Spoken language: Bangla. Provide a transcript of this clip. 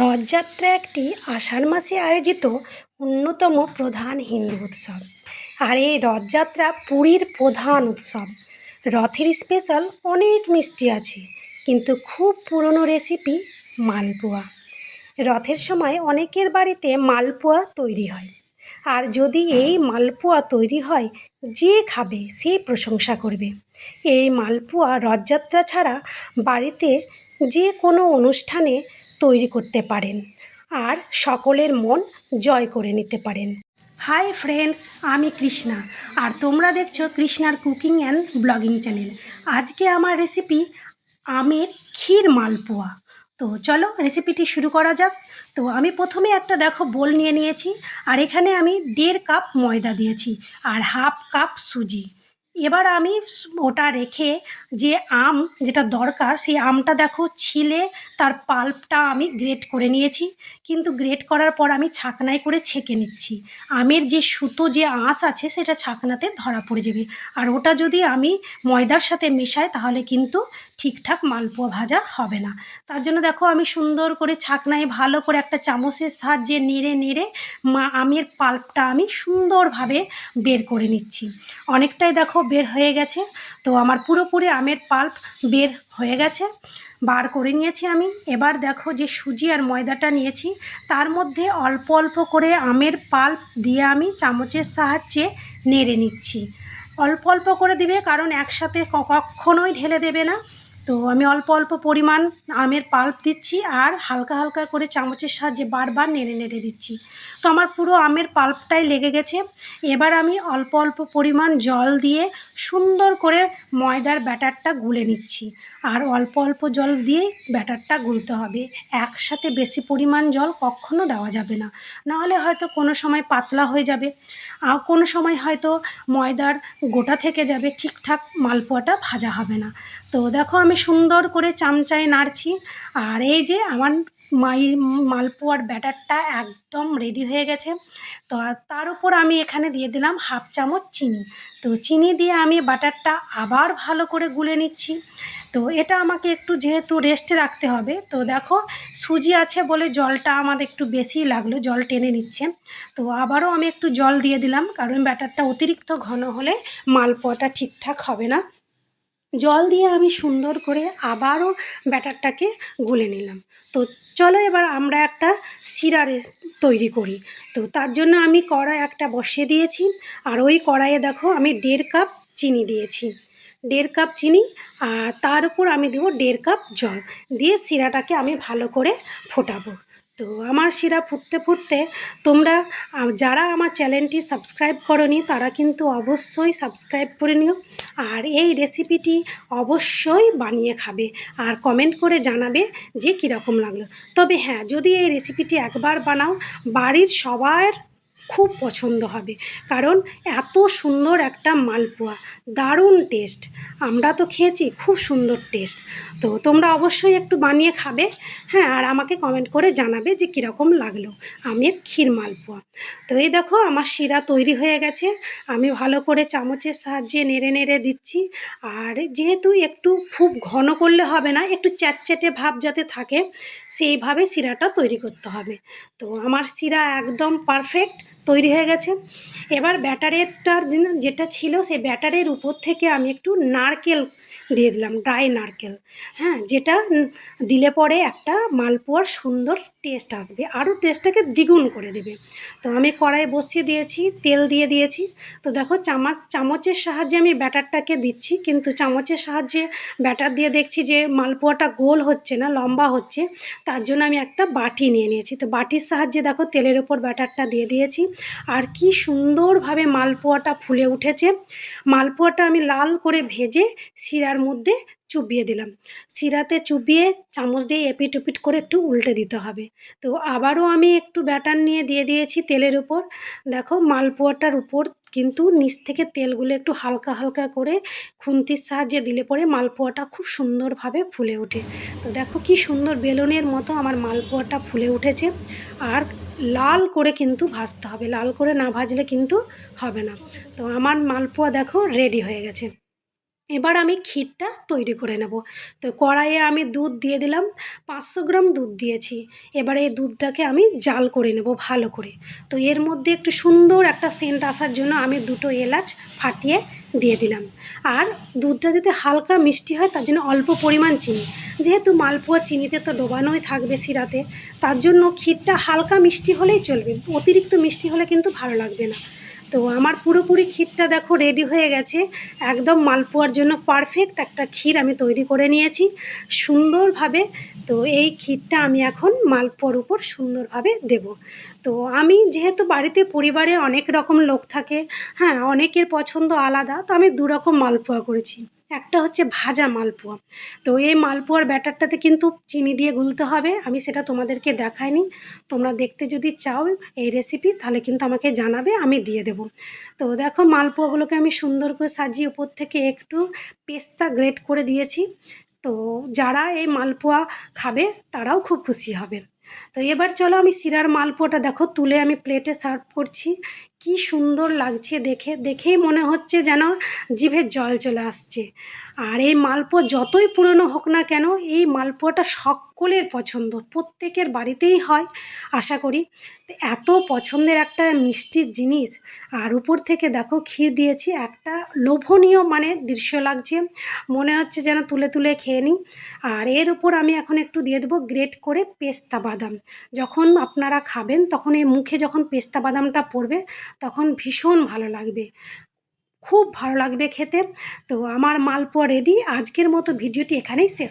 রথযাত্রা একটি আষাঢ় মাসে আয়োজিত অন্যতম প্রধান হিন্দু উৎসব। আর এই রথযাত্রা পুরীর প্রধান উৎসব। রথের স্পেশাল অনেক মিষ্টি আছে, কিন্তু খুব পুরনো রেসিপি মালপোয়া। রথের সময় অনেকের বাড়িতে মালপোয়া তৈরি হয়। আর যদি এই মালপোয়া তৈরি হয়, যে খাবে সে প্রশংসা করবে। এই মালপোয়া রথযাত্রা ছাড়া বাড়িতে যে কোনো অনুষ্ঠানে তৈরি করতে পারেন আর সকলের মন জয় করে নিতে পারেন। হাই ফ্রেন্ডস, আমি কৃষ্ণা আর তোমরা দেখছ কৃষ্ণার কুকিং অ্যান্ড ব্লগিং চ্যানেল। আজকে আমার রেসিপি আমের ক্ষীর মালপোয়া। তো চলো রেসিপিটি শুরু করা যাক। তো আমি প্রথমে একটা দেখো বোল নিয়ে নিয়েছি আর এখানে আমি দেড় কাপ ময়দা দিয়েছি আর হাফ কাপ সুজি। এবার আমি ওটা রেখে যে আম যেটা দরকার, সেই আমটা দেখো ছিলে, তার পাল্পটা আমি গ্রেট করে নিয়েছি। কিন্তু গ্রেট করার পর আমি ছাকনায় করে ছেঁকে নিচ্ছি। আমের যে সুতো, যে আঁশ আছে, সেটা ছাকনাতে ধরা পড়ে যাবে। আর ওটা যদি আমি ময়দার সাথে মেশাই, তাহলে কিন্তু ঠিকঠাক মালপোয়া ভাজা হবে না। তার জন্য দেখো আমি সুন্দর করে ছাকনায় ভালো করে একটা চামচের সাহায্যে নেড়ে নেড়ে মা আমের পাল্পটা আমি সুন্দরভাবে বের করে নিচ্ছি। অনেকটাই দেখো বের হয়ে গেছে। তো আমার পুরোপুরি আমের পাল্প বের হয়ে গেছে। বার করে নিয়েছি আমি। এবার দেখো যে সুজি আর ময়দাটা নিয়েছি। তার মধ্যে অল্প অল্প করে আমের পাল্প দিয়ে আমি চামচের সাহায্যে নেড়ে নিচ্ছি। অল্প অল্প করে দিবে কারণ একসাথে কখনোই ঢেলে দেবে না। তো আমি অল্প অল্প পরিমাণ আমের পাল্প দিচ্ছি আর হালকা হালকা করে চামচের সাহায্যে বারবার নেড়ে নেড়ে দিচ্ছি। তো আমার পুরো আমের পাল্পটাই লেগে গেছে। এবার আমি অল্প অল্প পরিমাণ জল দিয়ে সুন্দর করে ময়দার ব্যাটারটা গুলে নিচ্ছি। আর অল্প অল্প জল দিয়েই ব্যাটারটা গুলতে হবে। একসাথে বেশি পরিমাণ জল কখনো দেওয়া যাবে না। নাহলে হয়তো কোনো সময় পাতলা হয়ে যাবে। আর কোনো সময় হয়তো ময়দার গোটা থেকে যাবে, ঠিকঠাক মালপোয়াটা ভাজা হবে না। তো দেখো আমি সুন্দর করে চামচায় নাড়ছি। আর এই যে আমার মাই মালপোয়ার ব্যাটারটা একদম রেডি হয়ে গেছে। তো তার উপর আমি এখানে দিয়ে দিলাম হাফ চামচ চিনি। তো চিনি দিয়ে আমি বাটারটা আবার ভালো করে গুলে নিচ্ছি। তো এটা আমাকে একটু যেহেতু রেস্টে রাখতে হবে, তো দেখো সুজি আছে বলে জলটা আমার একটু বেশি লাগল, জল টেনে নিচ্ছে। তো আবারও আমি একটু জল দিয়ে দিলাম, কারণ ব্যাটারটা অতিরিক্ত ঘন হলে মালপোয়াটা ঠিকঠাক হবে না। জল দিয়ে আমি সুন্দর করে আবারও ব্যাটারটাকে গুলে নিলাম। তো চলো এবার আমরা একটা শিরা তৈরি করি। তো তার জন্য আমি কড়াই একটা বসিয়ে দিয়েছি। আর ওই কড়াইয়ে দেখো আমি দেড় কাপ চিনি দিয়েছি। দেড় কাপ চিনি আর তার উপর আমি দেবো দেড় কাপ জল। দিয়ে শিরাটাকে আমি ভালো করে ফোটাবো। তো আমার শিরা ফুটতে ফুটতে তোমরা যারা আমার চ্যানেলটি সাবস্ক্রাইব করনি তারা কিন্তু অবশ্যই সাবস্ক্রাইব করে নিও। আর এই রেসিপিটি অবশ্যই বানিয়ে খাবে আর কমেন্ট করে জানাবে যে কীরকম লাগল। তবে হ্যাঁ যদি এই রেসিপিটি একবার বানাও, বাড়ির সবার খুব পছন্দ হবে। কারণ এত সুন্দর একটা মালপোয়া। দারুণ টেস্ট আমরা তো খেয়েছি, খুব সুন্দর টেস্ট তো তোমরা অবশ্যই একটু বানিয়ে খাবে হ্যাঁ আর আমাকে কমেন্ট করে জানাবে যে কীরকম লাগল আমের ক্ষীর মালপোয়া। তো এই দেখো, আমার শিরা তৈরি হয়ে গেছে। আমি ভালো করে চামচের সাহায্যে নেড়ে নেড়ে দিচ্ছি। আর যেহেতু একটু খুব ঘন করলে হবে না, একটু চ্যাটচ্যাটে ভাব যাতে থাকে, সেইভাবে শিরাটা তৈরি করতে হবে। তো আমার শিরা একদম পারফেক্ট তৈরি হয়ে গেছে। এবার ব্যাটারেরটার যেটা ছিল সেই ব্যাটারের উপর থেকে আমি একটু নারকেল দিয়ে দিলাম ড্রাই নারকেল। হ্যাঁ যেটা দিলে পরে একটা মালপোয়ার সুন্দর টেস্ট আসবে। আরও টেস্টটাকে দ্বিগুণ করে দেবে। তো আমি কড়াই বসিয়ে দিয়েছি, তেল দিয়ে দিয়েছি। তো দেখো চামচ চামচের সাহায্যে আমি ব্যাটারটাকে দিচ্ছি। কিন্তু চামচের সাহায্যে ব্যাটার দিয়ে দেখছি যে মালপোয়াটা গোল হচ্ছে না, লম্বা হচ্ছে। তার জন্য আমি একটা বাটি নিয়ে নিয়েছি। তো বাটির সাহায্যে দেখো তেলের ওপর ব্যাটারটা দিয়ে দিয়েছি। আর কি সুন্দরভাবে মালপোয়াটা ফুলে উঠেছে। মালপোয়াটা আমি লাল করে ভেজে শিরার মধ্যে চুবিয়ে দিলাম। শিরাতে চুবিয়ে চামচ দিয়ে এপিট উপিট করে একটু উল্টে দিতে হবে। তো আবারও আমি একটু ব্যাটার নিয়ে দিয়ে দিয়েছি তেলের উপর। দেখো, মালপোয়াটার উপর কিন্তু নিচ থেকে তেলগুলো একটু হালকা হালকা করে খুন্তির সাহায্যে দিলে পরে মালপোয়াটা খুব সুন্দরভাবে ফুলে ওঠে। তো দেখো কি সুন্দর বেলুনের মতো আমার মালপোয়াটা ফুলে উঠেছে। আর লাল করে কিন্তু ভাজতে হবে। লাল করে না ভাজলে কিন্তু হবে না। তো আমার মালপোয়া দেখো রেডি হয়ে গেছে। এবার আমি ক্ষীরটা তৈরি করে নেব। তো কড়াইয়ে আমি দুধ দিয়ে দিলাম, পাঁচশো গ্রাম দুধ দিয়েছি। এবারে এই দুধটাকে আমি জাল করে নেব ভালো করে। তো এর মধ্যে একটু সুন্দর একটা সেন্ট আসার জন্য আমি দুটো এলাচ ফাটিয়ে দিয়ে দিলাম। আর দুধটা যাতে হালকা মিষ্টি হয়, তার জন্য অল্প পরিমাণ চিনি। যেহেতু মালপোয়া চিনিতে তো ডোবানোই থাকবে শিরাতে, তার জন্য ক্ষীরটা হালকা মিষ্টি হলেই চলবে। অতিরিক্ত মিষ্টি হলে কিন্তু ভালো লাগবে না। তো আমার পুরোপুরি ক্ষীরটা দেখো রেডি হয়ে গেছে। একদম মালপোয়ার জন্য পারফেক্ট একটা ক্ষীর আমি তৈরি করে নিয়েছি সুন্দরভাবে। তো এই ক্ষীরটা আমি এখন মালপোয়ার উপর সুন্দরভাবে দেব। তো আমি যেহেতু বাড়িতে পরিবারে অনেক রকম লোক থাকে হ্যাঁ অনেকের পছন্দ আলাদা, তো আমি দুরকম মালপোয়া করেছি। একটা হচ্ছে ভাজা মালপোয়া। তো এই মালপোয়ার ব্যাটারটাতে কিন্তু চিনি দিয়ে গুলতে হবে, আমি সেটা তোমাদেরকে দেখাইনি। তোমরা দেখতে যদি চাও এই রেসিপি তাহলে কিন্তু আমাকে জানাবে, আমি দিয়ে দেবো। তো দেখো মালপোয়াগুলোকে আমি সুন্দর করে সাজিয়ে উপর থেকে একটু পেস্তা গ্রেট করে দিয়েছি। তো যারা এই মালপোয়া খাবে, তারাও খুব খুশি হবে। তো এবার চলো আমি শিরার মালপোয়াটা দেখো, তুলে আমি প্লেটে সার্ভ করছি। কি সুন্দর লাগছে দেখে দেখেই মনে হচ্ছে যেন জিভের জল চলে আসছে। আর এই মালপোয়া যতই পুরনো হোক না কেন, এই মালপোয়াটা সকলের পছন্দ, প্রত্যেকের বাড়িতেই হয়, আশা করি। এত পছন্দের একটা মিষ্টির জিনিস, আর উপর থেকে দেখো ক্ষীর দিয়েছি, একটা লোভনীয় মানে দৃশ্য লাগছে। মনে হচ্ছে যেন তুলে তুলে খেয়ে নিই। আর এর উপর আমি এখন একটু দিয়ে দেবো গ্রেট করে পেস্তা বাদাম। যখন আপনারা খাবেন, তখন এই মুখে যখন পেস্তা বাদামটা পড়বে, তখন ভীষণ ভালো লাগবে। খুব ভালো লাগবে খেতে। তো আমার মালপোয়া রেডি আজকের মতো ভিডিওটি এখানেই শেষ।